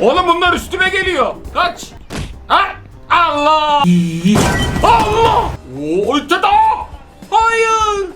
Oğlum bunlar üstüme geliyor. Kaç. Ha? Allah. Allah. Oo, öte daha. Hayır.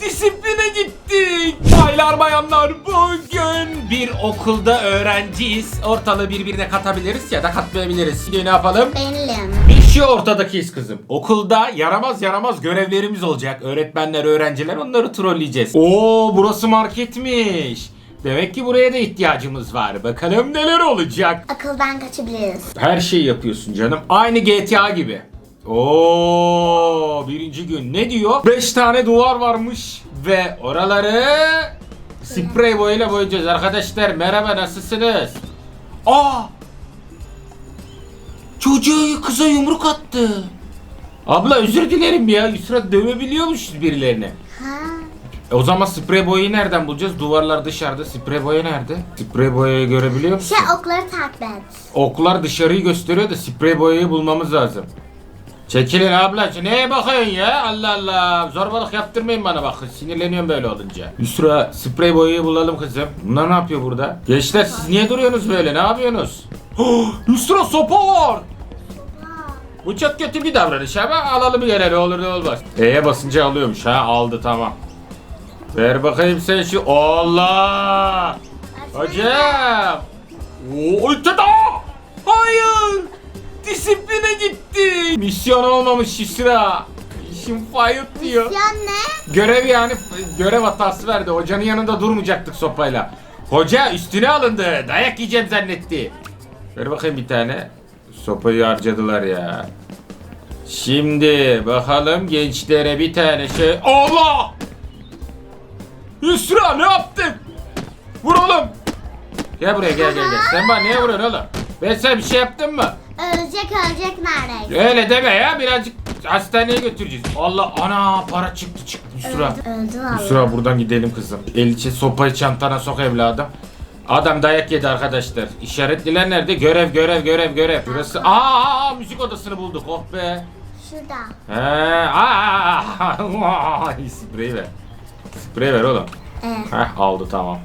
Disipline gittik. Baylar bayanlar bugün bir okulda öğrenciyiz. Ortalığı birbirine katabiliriz ya da katmayabiliriz. Şimdi ne yapalım? Benim. Bir şey ortadakiyiz kızım. Okulda yaramaz yaramaz görevlerimiz olacak. Öğretmenler, öğrenciler onları trolleyeceğiz. Oo burası marketmiş. Demek ki buraya da ihtiyacımız var. Bakalım neler olacak. Akıldan kaçabiliriz. Her şeyi yapıyorsun canım. Aynı GTA gibi. Oo birinci gün ne diyor? 5 tane duvar varmış ve oraları sprey boyayla boyayacağız. Arkadaşlar merhaba nasılsınız? Aa! Çocuğu kıza yumruk attı. Abla özür dilerim ya. Yusra dövebiliyormuş birilerini. Ha. E, o zaman sprey boyayı nereden bulacağız? Duvarlar dışarıda. Sprey boya nerede? Sprey boyayı görebiliyor musun? Şey okları takip et. Oklar dışarıyı gösteriyor da sprey boyayı bulmamız lazım. Çekilin ablacı neye bakıyorsun ya? Allah Allah. Zorbalık yaptırmayın bana bakın. Sinirleniyorum böyle olunca. Yusra sprey boyayı bulalım kızım. Bunlar ne yapıyor burada? Gençler siz niye duruyorsunuz böyle? Ne yapıyorsunuz? Oh, Yusra sopa var. Bu çok kötü bir davranış ama alalım gene ne olur ne olmaz. E'ye basınca alıyormuş ha aldı tamam. Ver bakayım sen şu Allah. Hocam. Oo, daha. Hayır. Disipline gitti. Misyon olmamış Yusra. İşim fayot diyor. Misyon ne? Görev yani görev hatası verdi. Hocanın yanında durmayacaktık sopayla. Hoca üstüne alındı. Dayak yiyeceğim zannetti. Ver bakayım bir tane. Sopayı harcadılar ya. Şimdi bakalım gençlere bir tane şey. Allah! Yusra ne yaptın? Vur oğlum. Gel buraya gel gel gel. Sen bana niye vuruyorsun oğlum? Ben sana bir şey yaptım mı? Ölecek ölecek neredeyse. Öyle deme ya birazcık hastaneye götüreceğiz. Allah ana para çıktı çıktı Yusra. Öldü, öldü vallahi. Yusra buradan gidelim kızım. Elçi sopayı çantana sok evladım. Adam dayak yedi arkadaşlar. İşaretliler nerede? Görev görev görev görev. Burası aa, aa müzik odasını bulduk. Oh be. Şurada. He aa sprey ver. Sprey ver oğlum. Evet. Heh aldı tamam.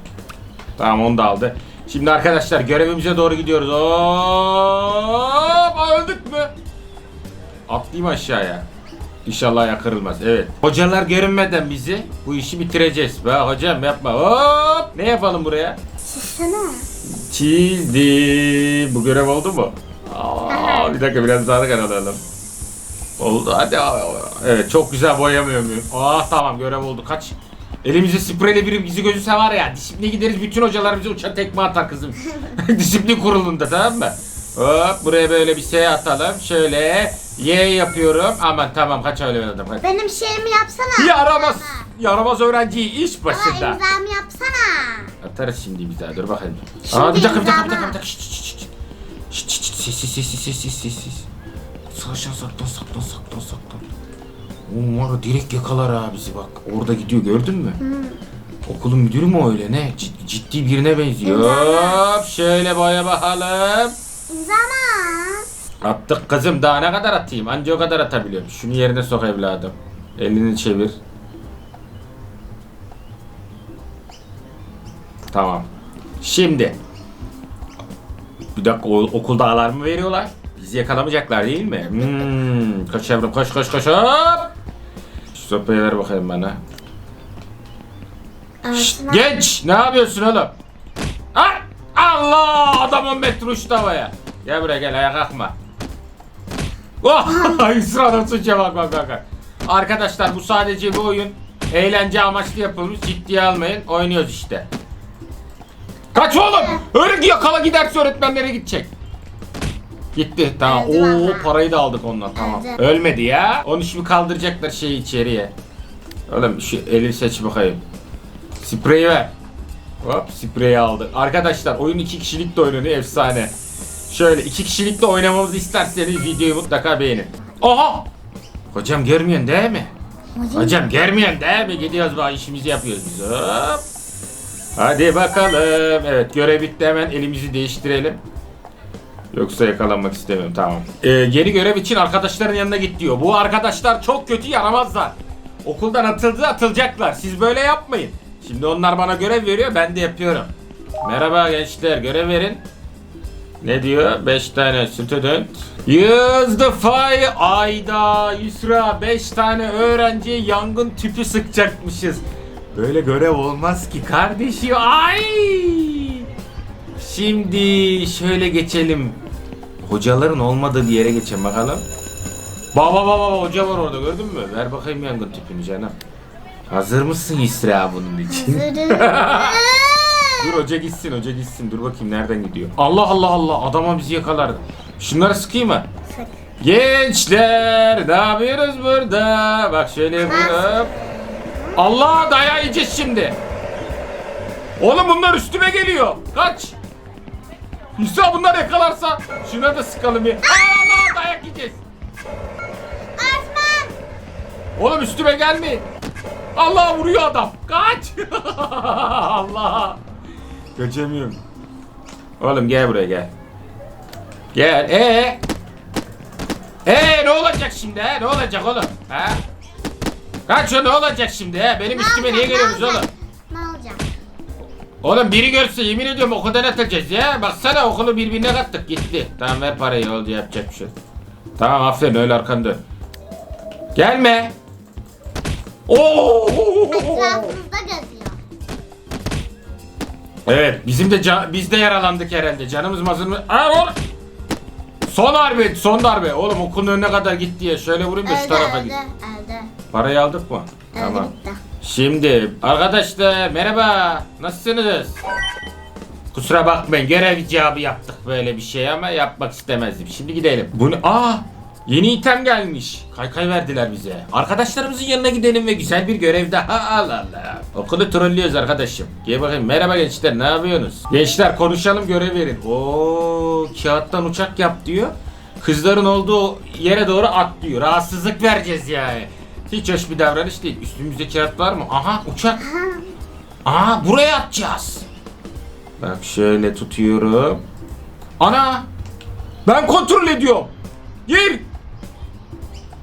Tamam onu da aldı. Şimdi arkadaşlar görevimize doğru gidiyoruz. Hop öldük mü? Atlayayım aşağıya. İnşallah yakırılmaz. Evet. Hocalar görünmeden bizi bu işi bitireceğiz. Be hocam yapma. Hop. Ne yapalım buraya? Şişsene. Çizdim. Bu görev oldu mu? Aa, bir dakika biraz daha da karalayalım. Oldu hadi. Evet çok güzel boyamıyor muyum? Ah tamam görev oldu. Kaç? Elimizi spreyle biri bizi gözüse var ya disipline gideriz bütün hocalar bize uçan tekme atar kızım. Disiplin kurulunda tamam mı? Hop buraya böyle bir şey atalım. Şöyle Y yapıyorum. Aman tamam kaç öyle oynadım. Hadi. Benim şeyimi yapsana. Yaramaz. Yaramaz öğrenci iş Bana başında. imzamı yapsana. Atarız şimdi bir daha dur bakayım. Şimdi Aa bir dakika bir dakika bir imzama. dakika. bir dakika. Şşt, şşt, şşt, şşt. Şşt, şşt, şşt, Sessiz sessiz sessiz sessiz. Saçtan saklan saklan saklan saklan. Ya direkt yakalar ha bizi bak. Orada gidiyor gördün mü? Okulun müdürü mü öyle ne? Cid- ciddi birine benziyor. İmzala. Hop şöyle boya bakalım. İmzama. Attık kızım daha ne kadar atayım? Anca o kadar atabiliyorum. Şunu yerine sok evladım. Elini çevir. Tamam. Şimdi. Bir dakika okulda alarmı veriyorlar. Bizi yakalamayacaklar değil mi? Hmm, koş yavrum koş koş koş hop. Şu sopayı ver bakayım bana. Şşt, genç ne yapıyorsun oğlum? Ha? Allah adamın metre uçtu havaya. Gel buraya gel ayağa kalkma. Oh, Sırada suça bak bak bak. bak. Arkadaşlar bu sadece bir oyun. Eğlence amaçlı yapılmış. Ciddiye almayın. Oynuyoruz işte. Kaç oğlum. Öyle yakala giderse öğretmenlere gidecek. Gitti tamam. Öldü Oo vallahi. parayı da aldık ondan tamam. Öldü. Ölmedi ya. Onu şimdi kaldıracaklar şeyi içeriye. Oğlum şu eli seç bakayım. Spreyi ver. Hop spreyi aldı. Arkadaşlar oyun iki kişilik de oynanıyor efsane. Şöyle iki kişilik de oynamamızı isterseniz videoyu mutlaka beğenin. Aha! Hocam görmüyorsun değil mi? Hocam. Hocam görmüyorsun değil mi? Gidiyoruz bak işimizi yapıyoruz biz. Hop. Hadi bakalım. Evet görev bitti hemen elimizi değiştirelim. Yoksa yakalanmak istemiyorum tamam. Ee, yeni görev için arkadaşların yanına git diyor. Bu arkadaşlar çok kötü yaramazlar. Okuldan atıldı atılacaklar. Siz böyle yapmayın. Şimdi onlar bana görev veriyor ben de yapıyorum. Merhaba gençler görev verin. Ne diyor? 5 tane student. Use the fire. Ayda Yusra 5 tane öğrenciye yangın tüpü sıkacakmışız. Böyle görev olmaz ki kardeşim. Ay! Şimdi şöyle geçelim. Hocaların olmadığı bir yere geçelim bakalım. Baba baba hoca var orada gördün mü? Ver bakayım yangın tüpünü canım. Hazır mısın Yusra bunun için? Dur hoca gitsin hoca gitsin dur bakayım nereden gidiyor. Allah Allah Allah adama bizi yakalar. Şunları sıkayım mı? Sık. Gençler ne yapıyoruz burada? Bak şöyle yapıyorum. Allah dayağı yiyeceğiz şimdi. Oğlum bunlar üstüme geliyor. Kaç. Hüsnü bunlar yakalarsa şuna da sıkalım bir. Aa, Allah dayak yiyeceğiz. Osman. Oğlum üstüme gelmeyin. Allah vuruyor adam. Kaç. Allah. Kaçamıyorum. Oğlum gel buraya gel. Gel. Ee. Ee ne olacak şimdi he? Ne olacak oğlum? Ha? Kaç o ne olacak şimdi he? Benim üstüme niye geliyorsunuz oğlum? Oğlum biri görse yemin ediyorum okuldan atacağız ya. Baksana okulu birbirine kattık gitti. Tamam ver parayı oldu yapacak bir şey. Tamam aferin öyle arkanda. Gelme. Oo! Etrafımızda geziyor. Evet bizim de ca- biz de yaralandık herhalde. Canımız mazın mı? Aa, oğlum. Son darbe, son darbe. Oğlum okulun önüne kadar gitti ya. Şöyle vurayım da şu Elde, tarafa elde, git. elde. Parayı aldık mı? Elde Tamam. bitti. Şimdi arkadaşlar merhaba. Nasılsınız? Kusura bakmayın görev icabı yaptık böyle bir şey ama yapmak istemezdim. Şimdi gidelim. Bunu aa yeni item gelmiş. Kaykay verdiler bize. Arkadaşlarımızın yanına gidelim ve güzel bir görev daha. Allah Allah. Okulu trollüyoruz arkadaşım. Gel bakayım. Merhaba gençler ne yapıyorsunuz? Gençler konuşalım görev verin. Oo kağıttan uçak yap diyor. Kızların olduğu yere doğru at diyor. Rahatsızlık vereceğiz yani. Hiç hoş bir davranış değil. Üstümüzde kağıt var mı? Aha uçak. Aa buraya atacağız. Bak şöyle tutuyorum. Ana! Ben kontrol ediyorum. Gir.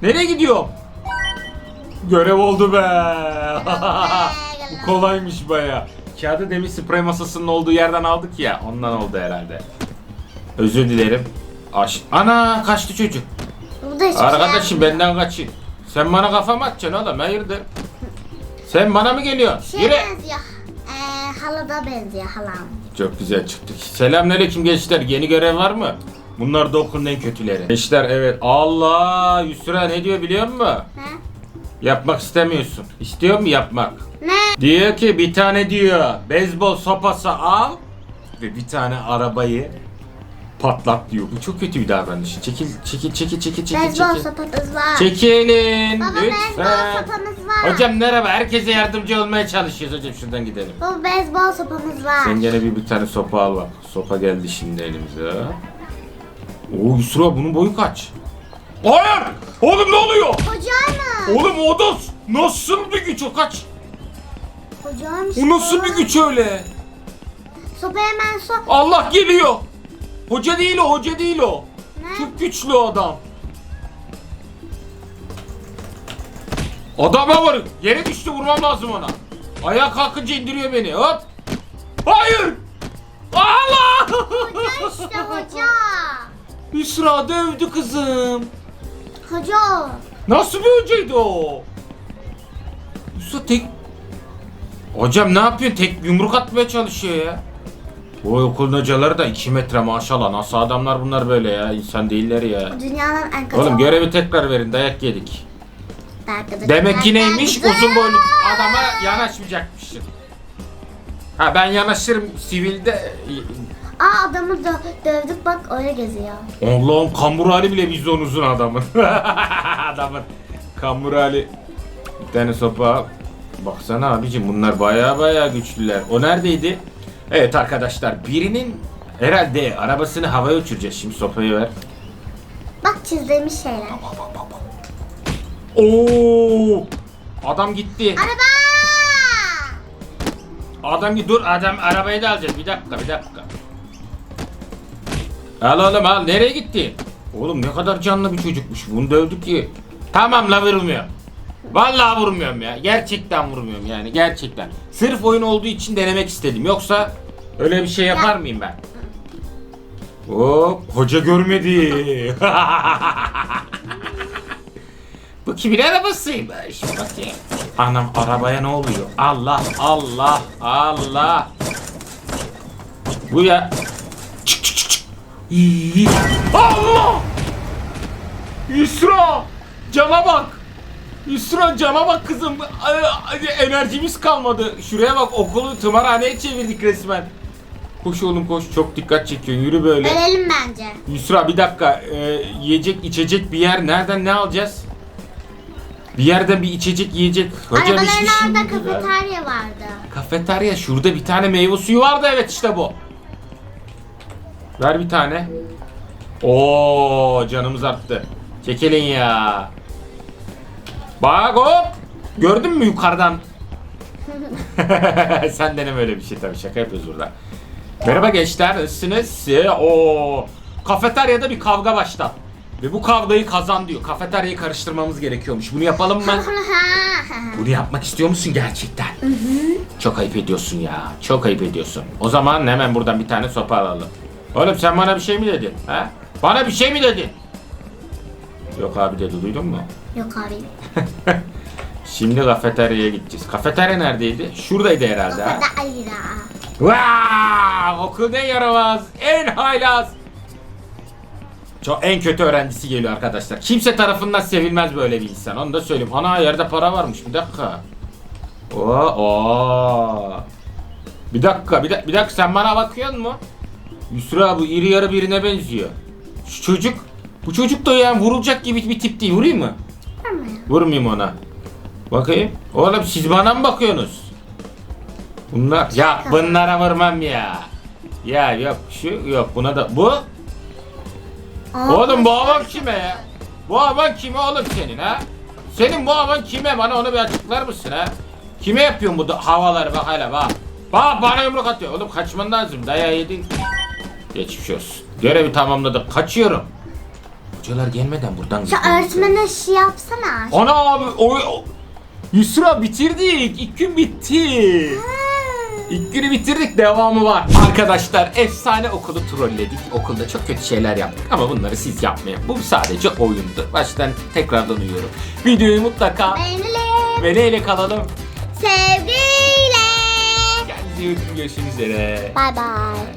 Nereye gidiyorum? Görev oldu be. Bu kolaymış baya. Kağıdı demin sprey masasının olduğu yerden aldık ya. Ondan oldu herhalde. Özür dilerim. Aş Ana kaçtı çocuk. Bu da hiçbir şey Arkadaşım yapmıyor. benden kaçın. Sen bana kafa mı atacaksın oğlum? Hayırdır? Sen bana mı geliyorsun? Şey Yürü. benziyor. Ee, halada benziyor halam. Çok güzel çıktık. Selamünaleyküm gençler. Yeni görev var mı? Bunlar da okulun en kötüleri. Gençler evet. Allah Yusra ne diyor biliyor musun? Ne? Yapmak istemiyorsun. İstiyor mu yapmak? Ne? Diyor ki bir tane diyor beyzbol sopası al ve bir tane arabayı patlat diyor. Bu çok kötü bir davranış. Çekil çekil çekil çekil çekil Beyzbol çekil. sopamız var. Çekilin Baba beyzbol lütfen. sopamız var. Hocam merhaba. Herkese yardımcı olmaya çalışıyoruz hocam. Şuradan gidelim. Baba beyzbol sopamız var. Sen gene bir, bir tane sopa al bak. Sopa geldi şimdi elimize. Oo Yusra bunun boyu kaç? Hayır! Oğlum ne oluyor? Hocam? Oğlum Odos nasıl bir güç o kaç? Hocam O nasıl bir güç öyle? Sopayı hemen sok. Allah geliyor. Hoca değil o, hoca değil o. Ne? Çok güçlü adam. Adama var. Yere düştü vurmam lazım ona. Ayağa kalkınca indiriyor beni. Hop. Hayır. Allah. Hoca işte hoca. Hüsra dövdü kızım. Hoca. Nasıl bir hocaydı o? Hüsra tek... Hocam ne yapıyorsun? Tek yumruk atmaya çalışıyor ya. Bu okulun hocaları da 2 metre maşallah. Nasıl adamlar bunlar böyle ya? İnsan değiller ya. Dünyanın en kötü. Oğlum görevi tekrar verin. Dayak yedik. Demek ki neymiş? Uzun boylu adama yanaşmayacakmışsın. Ha ben yanaşırım sivilde. Aa adamı dö- dövdük bak öyle geziyor. Allah'ım kambur hali bile bizden uzun adamın. adamın kambur hali. Bir tane sopa. Baksana abicim bunlar baya baya güçlüler. O neredeydi? Evet arkadaşlar birinin herhalde arabasını havaya uçuracağız. Şimdi sopayı ver. Bak çizdiğimiz şeyler. Oo! Adam gitti. Araba! Adam gitti. Dur adam arabayı da alacağız. Bir dakika bir dakika. Al oğlum al. Nereye gitti? Oğlum ne kadar canlı bir çocukmuş. Bunu dövdük ki. Tamam la vurmuyorum. Vallahi vurmuyorum ya. Gerçekten vurmuyorum yani. Gerçekten. Sırf oyun olduğu için denemek istedim. Yoksa öyle bir şey yapar mıyım ben? Hop hoca görmedi. Bu kimin arabasıymış? Bakayım. Anam arabaya ne oluyor? Allah Allah Allah. Bu ya. Çık çık çık çık. İyi. Allah! Yusra! Cama bak! Yusra cama bak kızım. Enerjimiz kalmadı. Şuraya bak okulu tımarhaneye çevirdik resmen. Koş oğlum koş. Çok dikkat çekiyorsun. Yürü böyle. Ölelim bence. Yusra bir dakika. Ee, yiyecek içecek bir yer. Nereden ne alacağız? Bir yerden bir içecek yiyecek. Hocam hiçbir Arabaların şey orada yok ya. kafeterya vardı. Kafeterya şurada bir tane meyve suyu vardı evet işte bu. Ver bir tane. Oo canımız arttı. Çekilin ya. Bak hop. Gördün mü yukarıdan? Sen deneme öyle bir şey tabii şaka yapıyoruz burada. Merhaba gençler nasılsınız? O kafeteryada bir kavga başlat. Ve bu kavgayı kazan diyor. Kafeteryayı karıştırmamız gerekiyormuş. Bunu yapalım mı? Bunu yapmak istiyor musun gerçekten? Çok ayıp ediyorsun ya. Çok ayıp ediyorsun. O zaman hemen buradan bir tane sopa alalım. Oğlum sen bana bir şey mi dedin? Ha? Bana bir şey mi dedin? Yok abi dedi duydun mu? Yok abi. Şimdi kafeteryaya gideceğiz. Kafeterya neredeydi? Şuradaydı herhalde ha. Kafeterya. Wow! Okulun en yaramaz, en haylaz. Çok en kötü öğrencisi geliyor arkadaşlar. Kimse tarafından sevilmez böyle bir insan. Onu da söyleyeyim. Ana yerde para varmış. Bir dakika. Oo, oo. Bir dakika, bir, dak- bir dakika sen bana bakıyor mu? Yusra bu iri yarı birine benziyor. Şu çocuk, bu çocuk da yani vurulacak gibi bir tip değil. Vurayım mı? Vurmayayım ona. Bakayım. Oğlum siz bana mı bakıyorsunuz? Bunlar ya bunlara vurmam ya. Ya yok şu yok buna da bu. Oğlum bu havan kime ya? Bu havan kime oğlum senin ha? Senin bu havan kime bana onu bir açıklar mısın ha? Kime yapıyorsun bu havaları bak hele bak. Bak bana yumruk atıyor. Oğlum kaçman lazım. Dayağı yedin. Geçmiş olsun. Görevi tamamladık. Kaçıyorum. Hocalar gelmeden buradan Şu öğretmene şey yapsana. Ana abi o, o- Yusra bitirdik. İlk gün bitti. İlk günü bitirdik devamı var. Arkadaşlar efsane okulu trolledik. Okulda çok kötü şeyler yaptık ama bunları siz yapmayın. Bu sadece oyundu. Baştan tekrardan uyuyorum. Videoyu mutlaka Beğenilir. ve neyle kalalım? Sevgiyle. Kendinize iyi bakın. Görüşmek üzere. Bay bay.